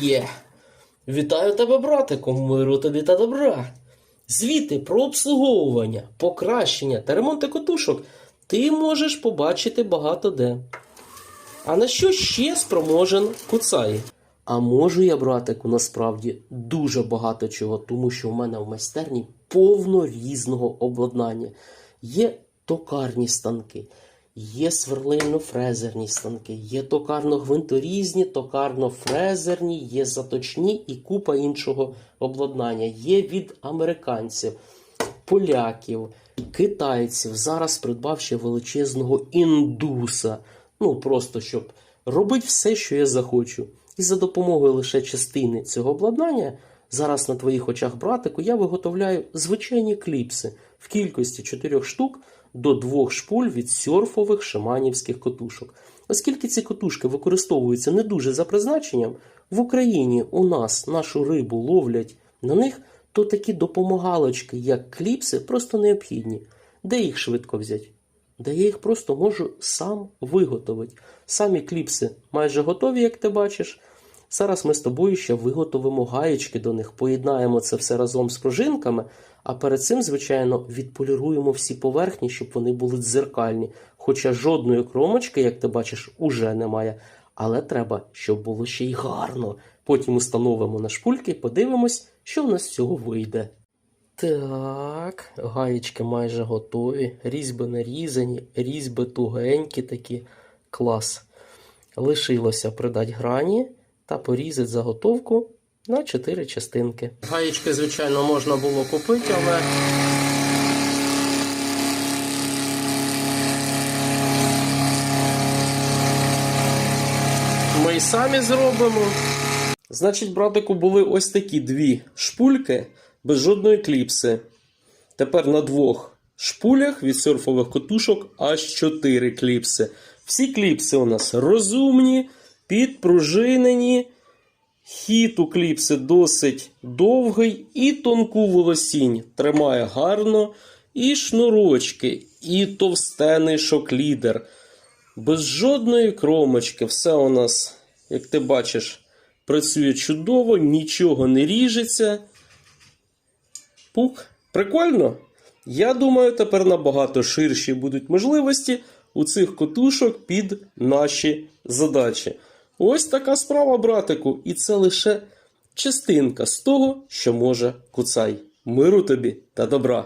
Є. Вітаю тебе, братику, миру тобі та добра. Звіти про обслуговування, покращення та ремонти котушок ти можеш побачити багато де. А на що ще спроможен Куцай? А можу я, братику, насправді дуже багато чого, тому що в мене в майстерні повно різного обладнання. Є токарні станки, є сверлильно-фрезерні станки, є токарно-гвинторізні, токарно-фрезерні, є заточні і купа іншого обладнання. Є від американців, поляків, китайців. Зараз придбав ще величезного індуса. Ну просто щоб робити все, що я захочу. І за допомогою лише частини цього обладнання, зараз на твоїх очах, братику, я виготовляю звичайні кліпси в кількості 4 штук до двох шпуль від сьорфових шиманівських котушок. Оскільки ці котушки використовуються не дуже за призначенням, в Україні у нас нашу рибу ловлять на них, то такі допомагалочки, як кліпси, просто необхідні. Де їх швидко взяти? Да я їх просто можу сам виготовити. Самі кліпси майже готові, як ти бачиш. Зараз ми з тобою ще виготовимо гаєчки до них, поєднаємо це все разом з пружинками, а перед цим, звичайно, відполіруємо всі поверхні, щоб вони були дзеркальні. Хоча жодної кромочки, як ти бачиш, уже немає. Але треба, щоб було ще й гарно. Потім установимо на шпульки, подивимось, що в нас з цього вийде. Так, гаєчки майже готові, різьби нарізані, різьби тугенькі такі. Клас. Лишилося придати грані та порізати заготовку на 4 частинки. Гаєчки, звичайно, можна було купити, але. Ми й самі зробимо. Значить, братику, були ось такі дві шпульки без жодної кліпси. Тепер на двох шпулях від серфових котушок аж 4 кліпси. Всі кліпси у нас розумні, підпружинені. Хід у кліпси досить довгий і тонку волосінь тримає гарно. І шнурочки, і товстений шоклідер. Без жодної кромочки. Все у нас, як ти бачиш, працює чудово, нічого не ріжеться. Пух, прикольно. Я думаю, тепер набагато ширші будуть можливості у цих котушок під наші задачі. Ось така справа, братику, і це лише частинка з того, що може куцай. Миру тобі та добра.